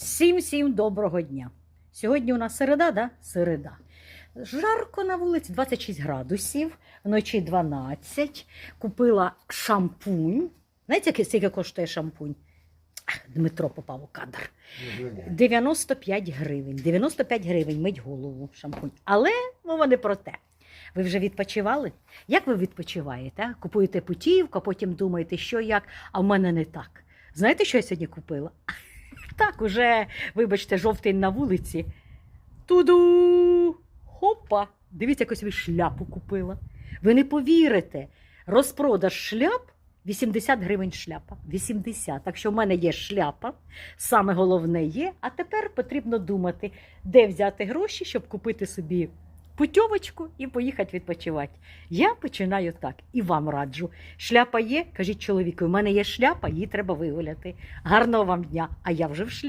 Всім-всім доброго дня. Сьогодні у нас середа, да? Середа. Жарко на вулиці 26 градусів, вночі 12. Купила шампунь. Знаєте, скільки коштує шампунь? Дмитро попав у кадр. 95 гривень. 95 гривень мить голову шампунь. Але мова не про те. Ви вже відпочивали? Як ви відпочиваєте? Купуєте путівку, а потім думаєте, що як, а в мене не так. Знаєте, що я сьогодні купила? Так, уже, вибачте, жовтень на вулиці. Туду! Хопа! Дивіться, якось собі шляпу купила. Ви не повірите, розпродаж шляп 80 гривень шляпа. 80. Так що в мене є шляпа, саме головне є. А тепер потрібно думати, де взяти гроші, щоб купити собі путьовочку і поїхати відпочивати. Я починаю так і вам раджу. Шляпа є, кажіть чоловіку, у мене є шляпа, її треба вигуляти. Гарного вам дня, а я вже в шляпі.